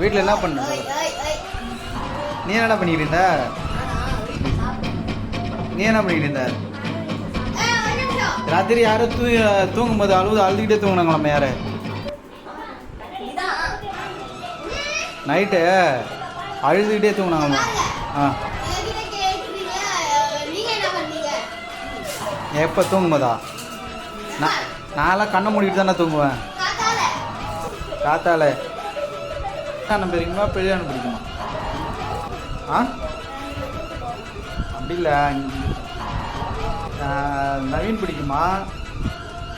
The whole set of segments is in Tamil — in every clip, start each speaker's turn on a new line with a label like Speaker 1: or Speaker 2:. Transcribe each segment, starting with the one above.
Speaker 1: வீட்டில் என்ன பண்ண. நீ என்னடா பண்ணிட்டு இருந்த நீ என்ன பண்ணிட்டு இருந்த. ராத்திரி யாரும் தூ தூங்கும்போது அழுது அழுதுகிட்டே தூங்கினாங்களாம் யாரு. நைட்டு அழுதுகிட்டே தூங்கினாங்களாம் ஆ
Speaker 2: என்ன?
Speaker 1: எப்போ தூங்கும்போதா நான் நான்லாம் கண்ணை மூடிட்டு தானே தூங்குவேன்
Speaker 2: காத்தால.
Speaker 1: அண்ணன் பிடிக்குமா பெரிய அண்ணன் பிடிக்குமா ஆ? அப்படி இல்லை. நவீன் பிடிக்குமா?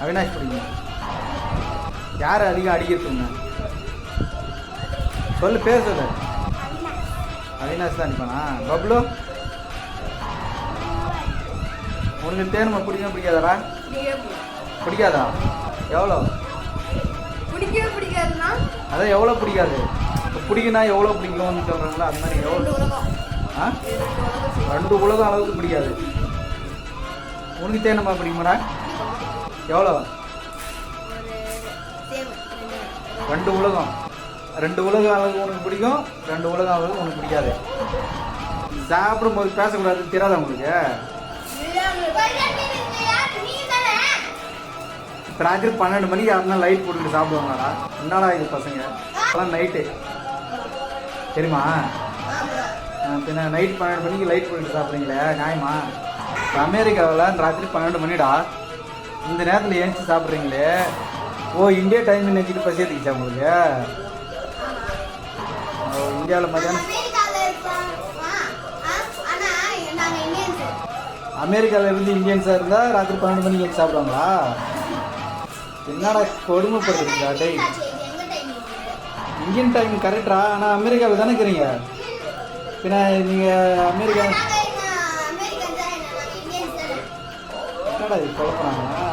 Speaker 1: அவினாஷ் பிடிக்குமா? யார் அதிகம் அடிக்கிறதுங்க? சொல்லு பேர் சொல்லு. அவினாஷ் தான் அடிப்பானா? பப்ளு? உனக்கு தேனுமா பிடிக்கும் பிடிக்காதடா? பிடிக்காதா? எவ்வளோ?
Speaker 2: பிடிக்கவே பிடிக்காதுன்னா
Speaker 1: அதான் எவ்வளோ பிடிக்காது? பிடிக்குன்னா எவ்வளோ பிடிக்கும்னு சொல்கிறாங்களா அது மாதிரி எவ்வளோ ஆ? ரெண்டு உலகம் அளவுக்கு பிடிக்காது. உனக்கு தேனம்மா பிடிக்குமாடா? எவ்வளோ ரெண்டு உலகம். ரெண்டு உலகம் அளவுக்கு உனக்கு பிடிக்கும் ரெண்டு உலகம் அளவுக்கு உனக்கு பிடிக்காது. சாப்பிடும்போது பேசக்கூடாது தெரியாதா உங்களுக்கு? இப்போ ராத்திரி பன்னெண்டு மணிக்கு யாருன்னா லைட் போட்டுட்டு சாப்பிடுவாங்களாடா. என்னடா இது பசங்க? அதெல்லாம் நைட்டு தெரியுமா? ஆ, பின்ன நைட் பன்னெண்டு மணிக்கு லைட் போட்டுட்டு சாப்பிட்றீங்களே நியாயமா? அமெரிக்காவில் ராத்திரி பன்னெண்டு மணிடா? இந்த நேரத்தில் ஏஞ்சி சாப்பிட்றீங்களே? ஓ இந்தியா டைம் நினச்சிட்டு பசி எடுத்துக்கிச்சா உங்களுக்கு? ஓ இந்தியாவில் மத்தியானம் அமெரிக்காவில் இருந்து இந்தியன்ஸாக இருந்தால் ராத்திரி பன்னெண்டு மணிக்கு சாப்பிடுவாங்களா? என்னடா கொடுமைப்படுறீங்களா டேய். இந்தியன் டைம் கரெக்டா ஆனால் அமெரிக்காவில் தானே இருக்கிறீங்க? பின்ன நீங்கள் அமெரிக்கா என்னடா இது குழப்பறாங்க